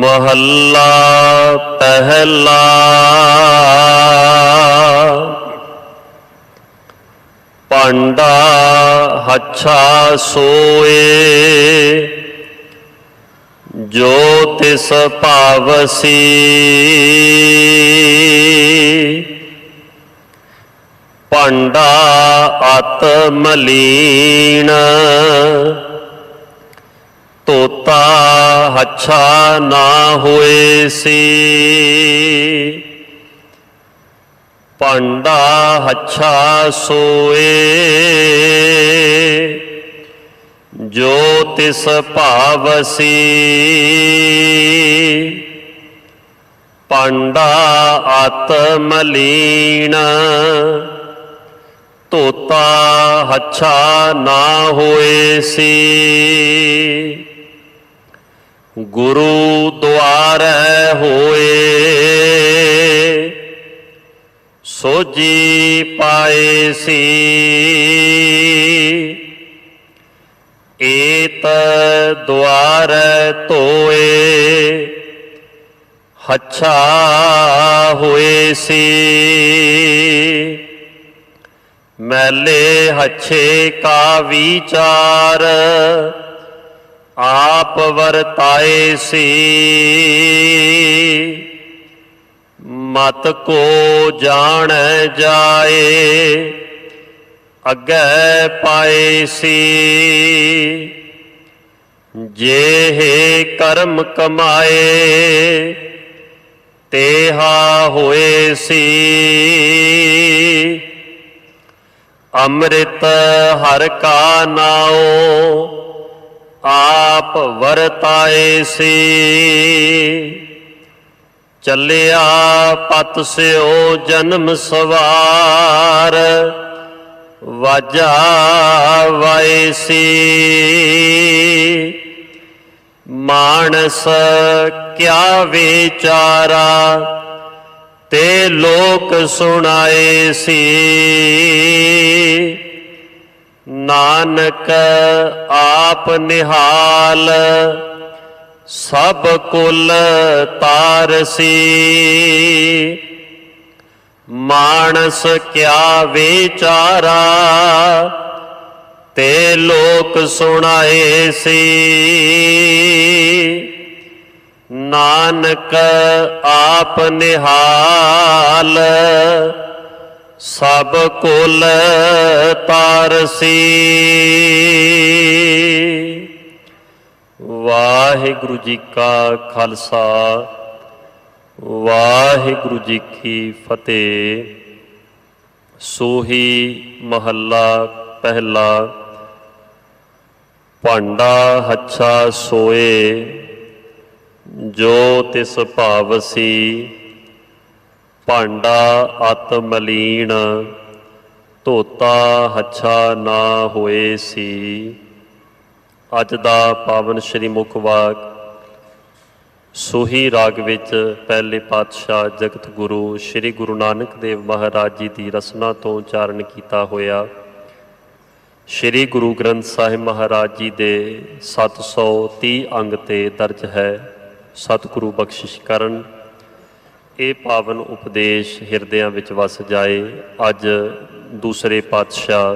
ਮਹੱਲਾ ਪਹਿਲਾ। ਭਾਂਡਾ ਹੱਛਾ ਸੋਏ ਜੋ ਤਿਸ ਭਾਵਸੀ। ਪਾਂਡਾ ਅਤ ਹੱਛਾ ਨਾ ਹੋਏ ਸੀ। ਭਾਂਡਾ ਹੱਛਾ ਸੋਏ। ਜੋ ਤਿਸ ਭਾਵਸੀ ਭਾਂਡਾ ਆਤ ਮਲੀਣ ਤੋਤਾ ਹੱਛਾ ਨਾ ਹੋਏ ਸੀ। ਗੁਰੂ ਦੁਆਰੈ ਹੋਏ ਸੋਜੀ ਪਾਏ ਸੀ। ਏਤ ਦੁਆਰੈ ਧੋਏ, ਹੱਛਾ ਹੋਏ ਸੀ। ਮੈਲੇ ਹੱਛੇ ਕਾ ਵਿਚਾਰ ਆਪ ਵਰਤਾਏ ਸੀ। ਮਤ ਕੋ ਜਾਣ ਜਾਏ, ਅੱਗੇ ਪਾਏ ਸੀ। ਜੇਹੇ ਕਰਮ ਕਮਾਏ, ਤੇਹਾ ਹੋਏ ਸੀ। ਅੰਮ੍ਰਿਤ ਹਰ ਕਾ ਨਾਉ ਆਪ ਵਰਤਾਏ ਸੀ। ਚੱਲਿਆ ਪਤ ਸਿਓ ਜਨਮ ਸਵਾਰ, ਵਾਜਾ ਵਾਏ ਸੀ। ਮਾਨਸ ਕਿਆ ਵਿਚਾਰਾ, ਤੇ ਲੋਕ ਸੁਣਾਏ ਸੀ। ਨਾਨਕ ਆਪ ਨਿਹਾਲ, ਸਭ ਕੁਲ ਤਾਰਸੀ। ਮਾਨਸ ਕਿਆ ਵਿਚਾਰਾ, ਤੇ ਲੋਕ ਸੁਣਾਏ ਸੀ ਨਾਨਕ ਆਪ ਨਿਹਾਲ ਸਭ ਕੁਲ ਤਾਰਸੀ। ਵਾਹਿਗੁਰੂ ਜੀ ਕਾ ਖਾਲਸਾ, ਵਾਹਿਗੁਰੂ ਜੀ ਕੀ ਫਤਿਹ। ਸੋਹੀ ਮਹੱਲਾ ਪਹਿਲਾ, ਭਾਂਡਾ ਹੱਛਾ ਸੋਏ, ਜੋ ਤਿਸ ਭਾਵਸੀ ਭਾਂਡਾ ਅਤ ਮਲੀਨ, ਧੋਤਾ ਹੱਛਾ ਨਾ ਹੋਏ ਸੀ। ਅੱਜ ਦਾ ਪਾਵਨ ਸ਼੍ਰੀ ਮੁਖ ਵਾਕ, ਸੋਹੀ ਰਾਗ ਵਿੱਚ ਪਹਿਲੇ ਪਾਤਸ਼ਾਹ ਜਗਤ ਗੁਰੂ ਸ੍ਰੀ ਗੁਰੂ ਨਾਨਕ ਦੇਵ ਮਹਾਰਾਜ ਜੀ ਦੀ ਰਸਨਾ ਤੋਂ ਉਚਾਰਨ ਕੀਤਾ ਹੋਇਆ। ਸ੍ਰੀ ਗੁਰੂ ਗ੍ਰੰਥ ਸਾਹਿਬ ਮਹਾਰਾਜ ਜੀ ਦੇ 730 ਅੰਗ ਤੇ ਦਰਜ ਹੈ। ਸਤਿਗੁਰੂ ਬਖਸ਼ਿਸ਼ ਕਰਨ। ਇਹ ਪਾਵਨ ਉਪਦੇਸ਼ ਹਿਰਦਿਆਂ ਵਿੱਚ ਵਸ ਜਾਏ, ਅੱਜ ਦੂਸਰੇ ਪਾਤਸ਼ਾਹ।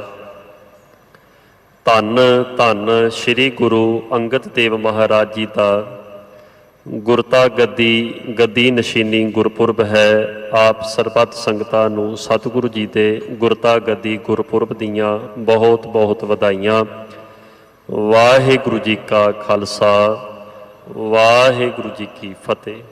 ਧੰਨ ਧੰਨ ਸ੍ਰੀ ਗੁਰੂ ਅੰਗਦ ਦੇਵ ਮਹਾਰਾਜ ਜੀ ਦਾ। ਗੁਰਤਾ ਗੱਦੀ ਗੱਦੀ ਨਸ਼ੀਨੀ ਗੁਰਪੁਰਬ ਹੈ। ਆਪ ਸਰਬੱਤ ਸੰਗਤਾਂ ਨੂੰ ਸਤਿਗੁਰੂ ਜੀ ਦੇ ਗੁਰਤਾ ਗੱਦੀ ਗੁਰਪੁਰਬ ਦੀਆਂ ਬਹੁਤ ਬਹੁਤ ਵਧਾਈਆਂ। ਵਾਹਿਗੁਰੂ ਜੀ ਕਾ ਖਾਲਸਾ, ਵਾਹਿਗੁਰੂ ਜੀ ਕੀ ਫਤਿਹ।